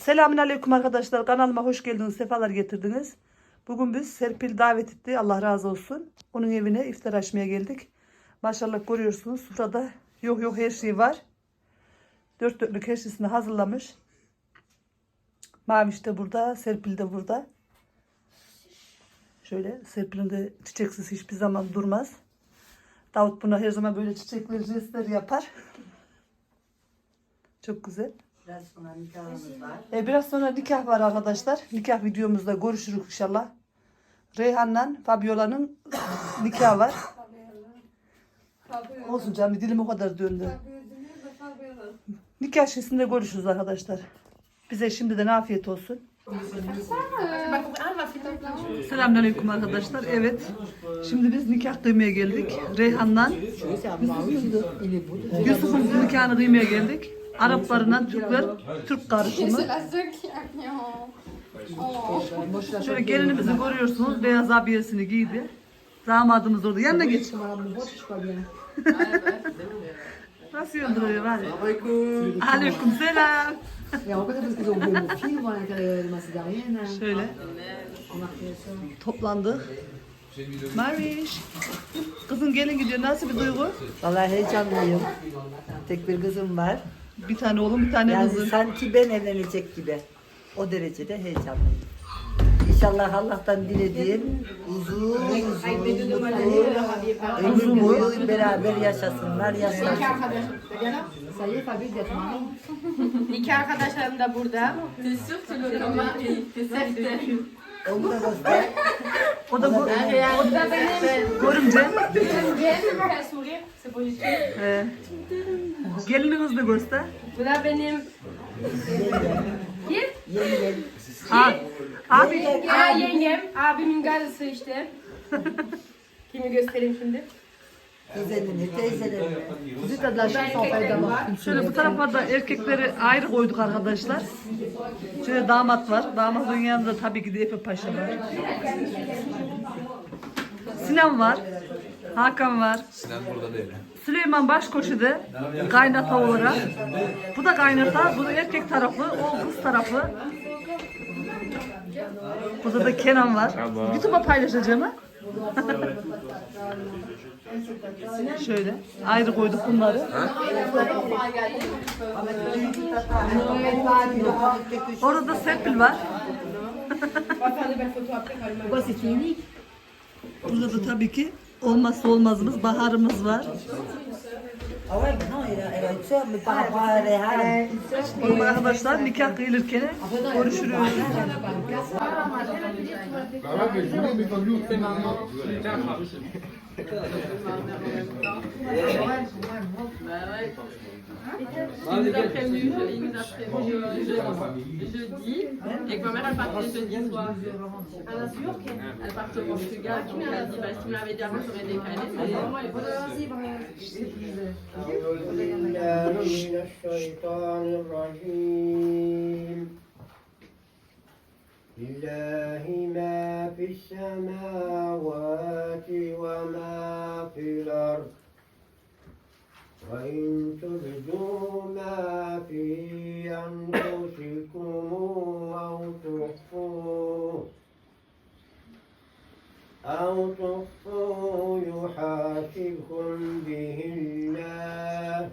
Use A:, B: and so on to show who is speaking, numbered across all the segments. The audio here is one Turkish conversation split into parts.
A: Selamünaleyküm arkadaşlar. Kanalıma hoş geldiniz. Sefalar getirdiniz. Bugün biz Serpil davet etti. Allah razı olsun. Onun evine iftar açmaya geldik. Maşallah görüyorsunuz. Sofrada yok yok her şey var. Dört dörtlük her şeysini hazırlamış. Maviş de burada. Serpil de burada. Şöyle Serpil'in de çiçeksiz hiçbir zaman durmaz. Davut buna her zaman böyle çiçekli jestler yapar. Çok güzel.
B: Biraz sonra nikahımız var.
A: E, biraz sonra nikah var arkadaşlar. Nikah videomuzda görüşürüz inşallah. Reyhan'la Fabiola'nın nikahı var. Olsun canım dilim o kadar döndü. Nikah şişesinde görüşürüz arkadaşlar. Bize şimdiden afiyet olsun. Selamünaleyküm arkadaşlar. Evet. Şimdi biz nikah kıymaya geldik. Reyhan'la Yusuf'un nikahını kıymaya geldik. Araplarla Türkler, Türk karışımı.
C: Oh.
A: Şöyle gelinimizi görüyorsunuz. Beyaz abiyesini giydi. Damadımız orada. Yanına geç. Nasıl yöndürüyor var ya?
D: Aleyküm.
A: Aleyküm selam.
D: Fait, parce qu'ils ont vu mon film césarienne.
A: Şöyle toplandık. Mariş. Kızın gelin gidiyor. Nasıl bir duygu?
B: Vallahi heyecanlıyım. Tek bir kızım var.
A: Bir tane oğlum bir tane
B: Yani
A: kızı.
B: sanki ben evlenecek gibi. O derecede heyecanlıyım. İnşallah Allah'tan dilediğim uzun uzun mutlu ömür boyu beraber yaşasınlar, yaşasınlar.
C: Nikah arkadaşlarım da burada.
B: Da göster.
A: O da bu.
C: Bu da benim.
A: Görümce.
C: Benim. sourire, c'est positif.
A: Ee, gelininizi de göster.
C: Bu da benim. Kim?
A: Ha, abi.
C: Ya yengem. Abimin karısı işte. Kimi göstereyim şimdi?
B: Kuzenini, teyzelerini.
D: T'as de d'avoir une
A: Şöyle bu tarafa da erkekleri ayrı koyduk arkadaşlar. Şöyle damat var. Damadın yanında tabii ki de Efe Paşa var. Sinan var. Hakan var.
E: Sinan burada değil.
A: Süleyman Başkoşu'da kaynata olarak. Bu da kaynata. Bu da erkek tarafı. O kız tarafı. Burada da Kenan var. YouTube'a paylaşacağım ha. Şöyle ayrı koyduk bunları. Orada da Serpil var. Burada da tabii ki olmazsa olmazımız baharımız var. Oğlum arkadaşlar nikah kıyılırken görüşürüz.
F: Il nous a prévenu, il nous a prévenu euh, jeudi, jeudi, et que ma mère elle partait jeudi soir. Elle partait au Portugal, donc elle a dit, bah, si tu m'avais dit avant, j'aurais décalé, mais vraiment elle est
G: أعوذ بالله من الشيطان الرجيم لله ما في السماوات وما في الأرض وإن تبدوا ما في أنفسكم أو تخفوه أو تخفوا يحاسبكم به الله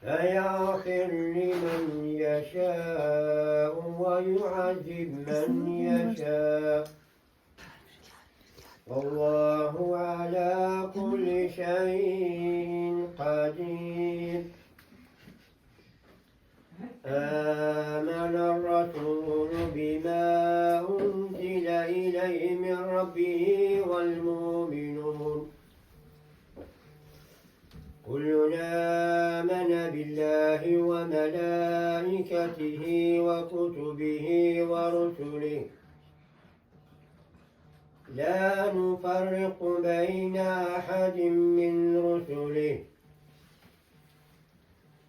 G: فيغفر لمن يشاء ويعذب من يشاء. والله شيء قدير. آمن الرسول بما أنزل إليه من ربه والمؤمنون. كلنا آمن بالله وملائكته وكتبه ورسله. لا نفرق بين أحد من رسله.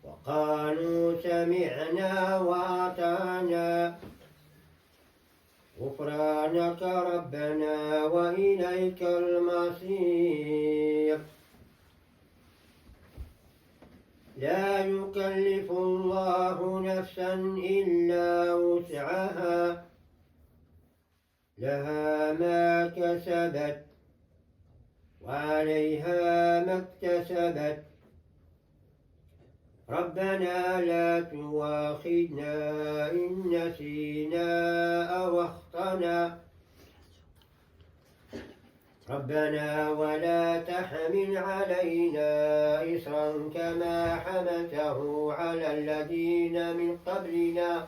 G: وقالوا سمعنا وأطعنا. غفرانك ربنا وإليك المصير. لا يكلف الله نفسا إلا وسعها. لها ما كسبت وعليها ما اكتسبت. ربنا لا تواخذنا إن نسينا أو أخطأنا. ربنا ولا تحمل علينا إصرا كما حملته على الذين من قبلنا.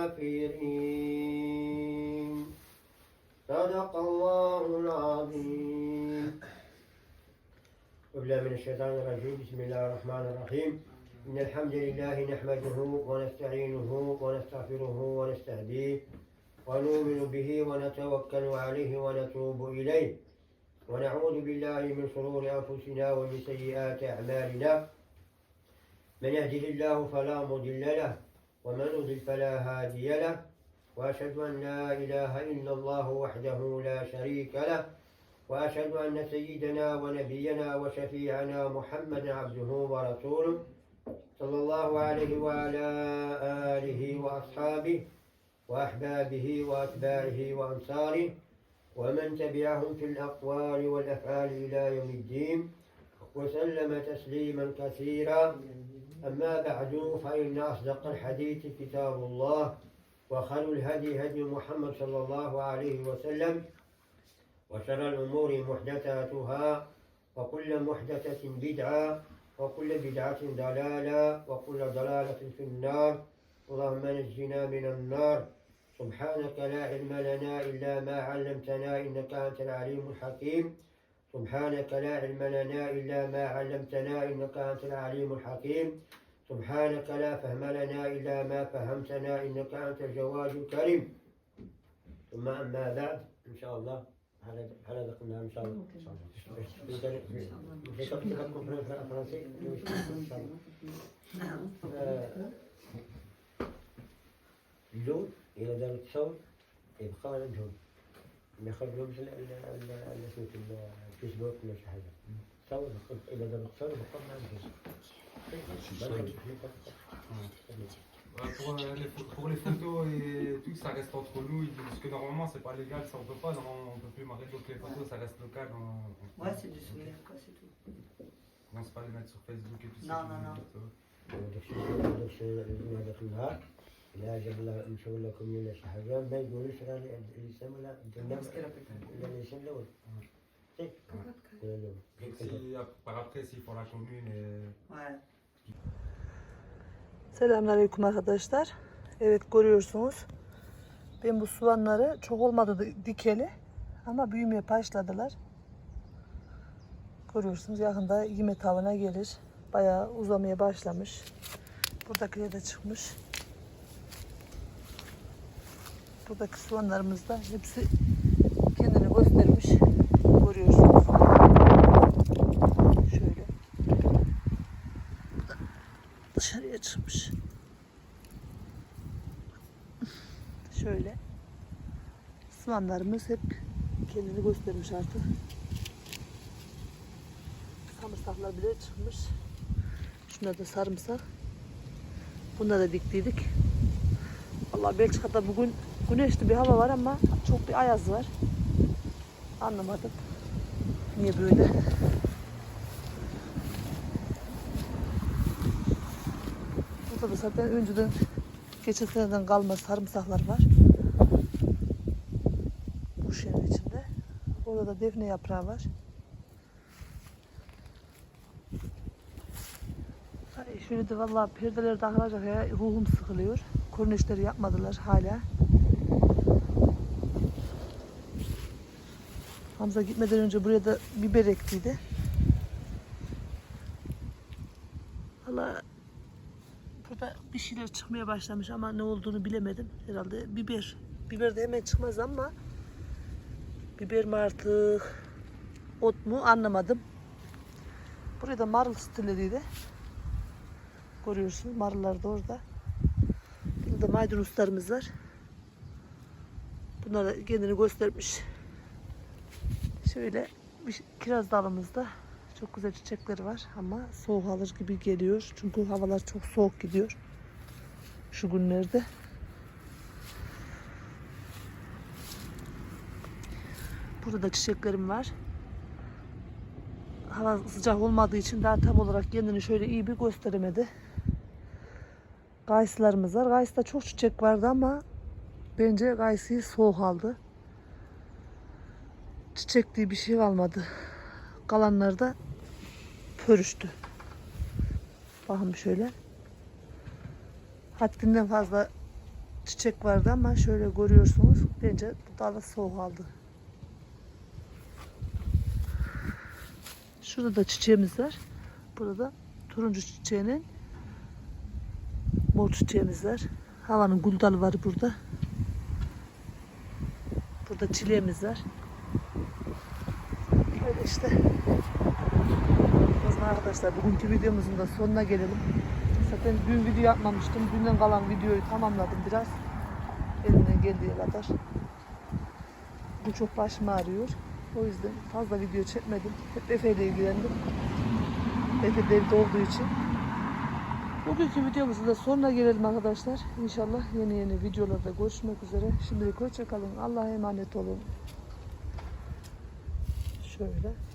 G: صدق الله العظيم. بالله من الشيطان الرجيم. بسم الله الرحمن الرحيم. إن الحمد لله نحمده ونستعينه ونستغفره ونستهديه ونؤمن به ونتوكل عليه ونتوب إليه. ونعوذ بالله من شرور أنفسنا ومن سيئات أعمالنا. من يهده الله فلا مضل له ومن يضلل فلا هادي له. وأشهد أن لا إله إلا الله وحده لا شريك له وأشهد أن سيدنا ونبينا وشفيعنا محمد عبده ورسوله صلى الله عليه وعلى آله وأصحابه وأحبابه وأتباعه وأنصاره ومن تبعهم في الأقوال والأفعال إلى يوم الدين وسلم تسليما كثيرا. أما بعد فإن أصدق الحديث كتاب الله. وخير الهدي هدي محمد صلى الله عليه وسلم وشر الأمور محدثاتها وكل محدثة بدعة وكل بدعة ضلالة وكل ضلالة في النار. اللهم نجنا من النار. سبحانك لا علم لنا إلا ما علمتنا إنك أنت العليم الحكيم. سبحانك لا علم لنا إلا ما علمتنا إنك أنت العليم الحكيم. سبحانك لا فهم لنا إلا ما فهمتنا إنك أنت الجواد الكريم. ثم أما بعد إن شاء الله. هلا ذقناها إن شاء الله. نعم. الجود إذا ذلك الصوت يبقى عندهم الجود ما يخرجوش الفيسبوك ولا شي حاجة تصور إذا دار تصور يبقى ما عندهمش
E: Ouais, pour, euh, les, pho- pour les photos et tout, ça reste entre nous. ils- Parce que normalement, c'est pas légal, ça on peut pas. Normalement, on peut plus marier. Donc les photos, ça reste local. On,
B: Ouais, c'est du souvenir, quoi, c'est tout.
E: on commence pas à les mettre sur Facebook et tout
B: Non,
E: ça.
B: non, non.
E: Ça va.
G: هذاك الشيء هذاك الشيء هذاك النهار لا جاب الله نشوف لكم ولا شي حاجة ما يقولوش راني الاسم ولا الجنة ولا الاسم الأول
A: Selamünaleyküm arkadaşlar. Evet görüyorsunuz. Ben bu soğanları çok olmadı dikeli ama büyümeye başladılar. Görüyorsunuz yakında yeme tavına gelir. Bayağı uzamaya başlamış. Buradakiler de çıkmış. Buradaki soğanlarımız da hepsi Soğanlarımız hep kendini göstermiş artık. Sarımsaklar bile çıkmış. Şuna da sarımsak. Bunda da diktiydik. Vallahi Belçika'da bugün güneşli bir hava var ama çok bir ayaz var. Anlamadım. Niye böyle? Burada da zaten önceden geçen seneden kalma sarımsaklar var. Orada da defne yaprağı var. Ay, şöyle de vallahi perdeler takılacak ya ruhum sıkılıyor. Korneşleri yapmadılar hala. Hamza gitmeden önce buraya da biber ektiydi. Valla burada bir şeyler çıkmaya başlamış ama ne olduğunu bilemedim. Herhalde biber. Biber de hemen çıkmaz ama biber mi artık ot mu anlamadım. Buraya da marul stilleriydi. Görüyorsunuz marullar da orada. Burada maydanozlarımız var. Bunlar da kendini göstermiş. Şöyle bir kiraz dalımızda çok güzel çiçekleri var ama soğuk alır gibi geliyor. Çünkü havalar çok soğuk gidiyor. Şu günlerde. Burada da çiçeklerim var. Hava sıcak olmadığı için daha tam olarak kendini şöyle iyi bir gösteremedi. Kayısılarımız var. Kayısıda çok çiçek vardı ama bence kayısıyı soğuk aldı. Çiçek diye bir şey kalmadı. Kalanlar da pörüştü. Bakın şöyle. Haddinden fazla çiçek vardı ama şöyle görüyorsunuz. Bence bu soğuk aldı. Şurada da çiçeğimiz var. Burada da turuncu çiçeğinin mor çiçeğimiz var. Havanın gül dalı var burada. Burada çileğimiz var. Öyle işte. Arkadaşlar bugünkü videomuzun da sonuna gelelim. Zaten dün video yapmamıştım. Dünden kalan videoyu tamamladım biraz. Elimden geldiği kadar. Bu çok başım ağrıyor. O yüzden fazla video çekmedim. Hep Efe ile ilgilendim. Efe de evde olduğu için. Bugünkü videomuzun da sonuna gelelim arkadaşlar. İnşallah yeni yeni videolarda görüşmek üzere. Şimdilik hoşçakalın. Allah'a emanet olun. Şöyle.